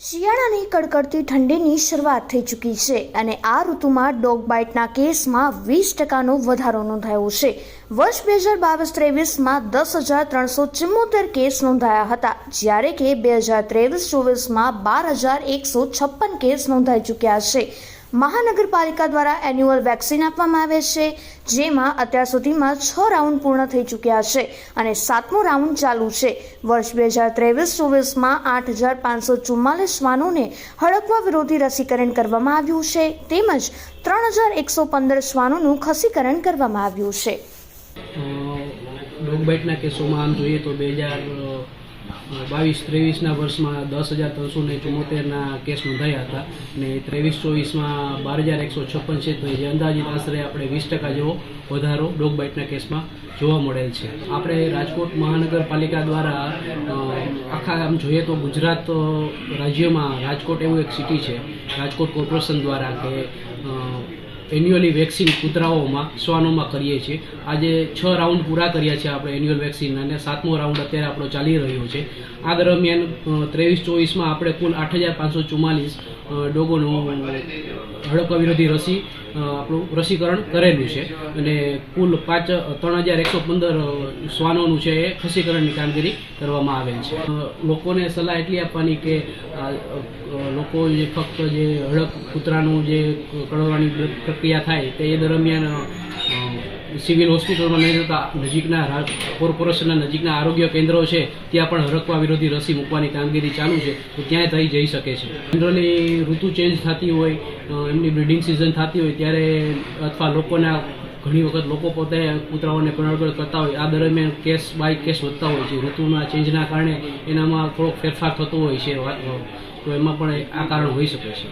શિયાળાની કડકડતી ઠંડીની શરૂઆત થઈ ચૂકી છે અને આ ઋતુમાં ડોગ બાઇટના કેસમાં વીસ ટકાનો વધારો નોંધાયો છે. વર્ષ બે હજાર બાવીસ ત્રેવીસમાં દસ હજાર ત્રણસો ચુમ્મોતેર કેસ નોંધાયા હતા, જ્યારે કે બે હજાર ત્રેવીસ ચોવીસમાં બાર હજાર એકસો છપ્પન કેસ નોંધાઈ ચૂક્યા છે. મહાનગરપાલિકા દ્વારા એન્યુઅલ વેક્સિન આપવામાં આવે છે, જેમાં અત્યાર સુધીમાં છ રાઉન્ડ પૂર્ણ થઈ ચૂક્યા છે અને સાતમો રાઉન્ડ ચાલુ છે. વર્ષ બે હજાર ત્રેવીસ ચોવીસમાં આઠ હજાર પાંચસો ચુમ્માલીસ શ્વાનોને હડકવા વિરોધી રસીકરણ કરવામાં આવ્યું છે, તેમજ ત્રણ હજાર એકસો પંદર શ્વાનોનું ખસીકરણ કરવામાં આવ્યું છે. ડોગ બાઇટના કેસોમાં આમ જોઈએ તો બે હજાર બાવીસ, ત્રેવીસના વર્ષમાં દસ હજાર ત્રણસો ને ચુમ્મોતેરના કેસ નોંધાયા હતા. ને ત્રેવીસ, ચોવીસમાં બાર હજાર એકસો છપ્પન છે. તો જે અંદાજિત આશરે આપણે વીસ ટકા જેવો વધારો ડોગ બાઇટના કેસમાં જોવા મળેલ છે. આપણે રાજકોટ મહાનગરપાલિકા દ્વારા આખા આમ જોઈએ તો ગુજરાત રાજ્યમાં રાજકોટ એવું એક સિટી છે. રાજકોટ કોર્પોરેશન દ્વારા કે એન્યુઅલી વેક્સિન કૂતરાઓમાં શ્વાનોમાં કરીએ છીએ. આજે છ રાઉન્ડ પૂરા કર્યા છે આપણે એન્યુઅલ વેક્સિન અને સાતમો રાઉન્ડ અત્યારે આપણો ચાલી રહ્યો છે. આ દરમિયાન ત્રેવીસ ચોવીસમાં આપણે કુલ આઠ હજાર પાંચસો ચુમ્માલીસ ડોગોનું હડકવા વિરોધી રસી આપણું રસીકરણ કરેલું છે. અને કુલ પાંચ ત્રણ હજાર એકસો પંદર શ્વાનોનું છે એ ખસીકરણની કામગીરી કરવામાં આવેલ છે. લોકોને સલાહ એટલી આપવાની કે લોકો જે ફક્ત જે હડક કૂતરાનું જે કળવાની પ્રક્રિયા થાય તે દરમિયાન સિવિલ હોસ્પિટલમાં નહીં જતા નજીકના કોર્પોરેશનના નજીકના આરોગ્ય કેન્દ્રો છે, ત્યાં પણ હરકવા વિરોધી રસી મૂકવાની કામગીરી ચાલુ છે, તો ત્યાં થઈ જઈ શકે છે. જનરલી ઋતુ ચેન્જ થતી હોય એમની બ્રિડિંગ સિઝન થતી હોય, ત્યારે અથવા લોકોના ઘણી વખત લોકો પોતે કૂતરાઓને કણગળ કરતા હોય, આ દરમિયાન કેસ બાય કેસ વધતા હોય છે. ઋતુના ચેન્જના કારણે એનામાં થોડોક ફેરફાર થતો હોય છે તો એમાં પણ આ કારણ હોઈ શકે છે.